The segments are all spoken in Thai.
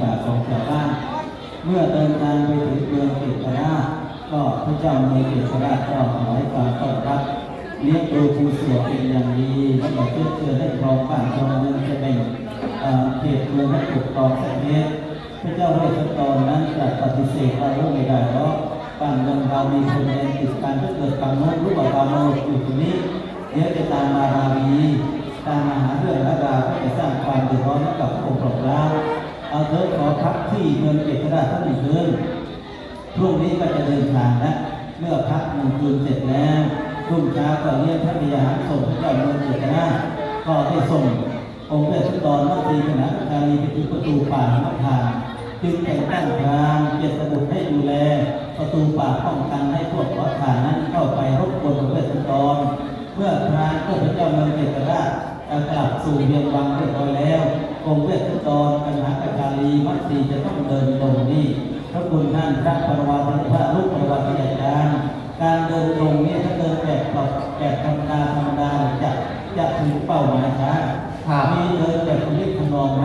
เป็นที่ปากของชาวบ้าน เมื่อเดินทางไปถึงเมืองเกตราชก็พระเจ้าเมืองเกตราชก็ขอให้ความต้อนรับเลี้ยงดูผู้เสวดเป็นอย่างดีแล้วก็เชิญเชิญให้ครองบ้านครองเมืองจะเป็นเขตเมืองให้ปกครองประเทศพระเจ้าเวสสันนั้นจะปฏิเสธว่ารู้ไม่ได้เพราะบ้านเมืองเรามีคนแดนติดกันถ้าเกิดกำโน้นรู้ว่าบางโน้นอยู่ตรงนี้เดี๋ยวจะตามมาราวีตามมาหาเรื่องและราก็จะสร้างความเดือดร้อนให้กับองค์ของเรา เอาเถิดขอพักที่เมืองเอกราชท่านหนึ่งคืนพรุ่งนี้ก็จะเดินทางนะเมื่อพักหนึ่งคืนเสร็จแล้วรุ่งเช้าก็เรียกพระบิดาส่งเจ้าเมืองเอกราชก็ได้ส่งองค์พระสุดรมัตรีคณะการีไปถึงประตูป่าหิมานต์จึงแต่งตั้งพรามเกตบุตรให้ดูแล ประตูป่าป้องกันให้พวกขอทานนั้นเข้าไปรบกวนองค์พระสุดรเมื่อพระก็พระเจ้าเมืองเกตราชกลับสู่เวียงวังเรียบร้อยแล้ว องค์เวสสุดรปัญหากาลีมัตสีจะต้องเดินตรงนี้พระคุณท่านพระปรวาติพระลูกปรวาติอาจารย์การเดินตรงนี้ถ้าเดินแบบแบบแบบธรรมดาธรรมดาจะจะถึงเป้าหมายช้าครับมีเดินแบบคนนี้ทำนองไหม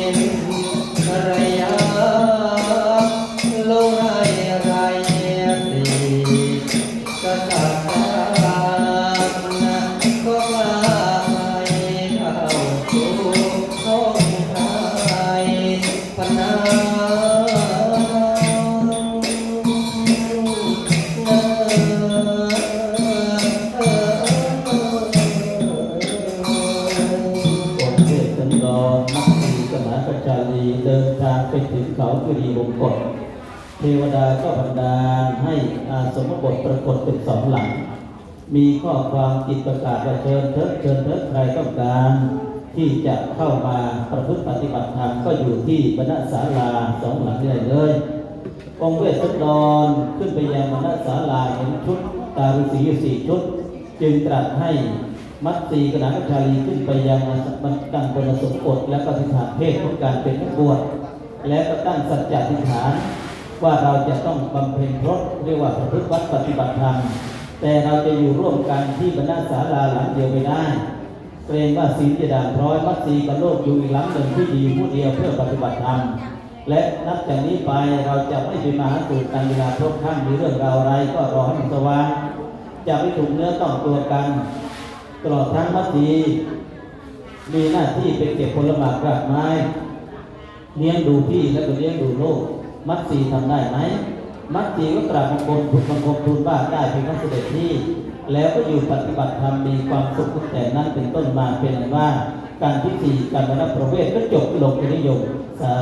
ก็บันดาลให้อาสมบทปรากฏเป็นสองหลัง มีข้อความจิตประกาศว่าเชิญเถิดเชิญเถิดใครต้องการ ที่จะเข้ามาประพฤติปฏิบัติธรรมก็อยู่ที่บรรณศาลาสองหลังนี้ได้เลยองค์เวสสันดรขึ้นไปยังบรรณศาลาเห็นชุดตาฤาษีอยู่สี่ชุด จึงตรัสให้มัตสีกนาคชาลีขึ้นไปยังบรรดังบนสมกฎและก็ทิฏฐานเพศของการเป็นนักบวชและก็ตั้งสัจจะทิฏฐาน ว่าเราจะต้องบำเพ็ญพรตเรียกว่าประพฤติวัดปฏิบัติธรรมแต่เราจะอยู่ร่วมกันที่บรรณศาลาหลังเดียวไม่ได้เกรงว่าศีลจะด่างพร้อยมัตสีกับโลกอยู่อีกหลังหนึ่งที่ดีผู้เดียวเพื่อปฏิบัติธรรมและนับจากนี้ไปเราจะไม่ไปมาหาสู่กันเวลาพบข้ามมีเรื่องราวอะไรก็รอให้มันสว่างจะไม่ถูกเนื้อต้องตัวกันตลอดทั้งมัตสีมีหน้าที่ไปเก็บผลหมากรากไม้เลี้ยงดูพี่แล้วก็เลี้ยงดูโลก มัดสีทำได้ไหม มัดสีก็กราบบังคมถูกบังคมทูลบ้าได้เป็นพระเสด็จที่ แล้วก็อยู่ปฏิบัติธรรมมีความสุขตั้งแต่นั้นเป็นต้นมาเป็นว่า การพิธีการรับประเวทก็จบลงเป็นนิยมสา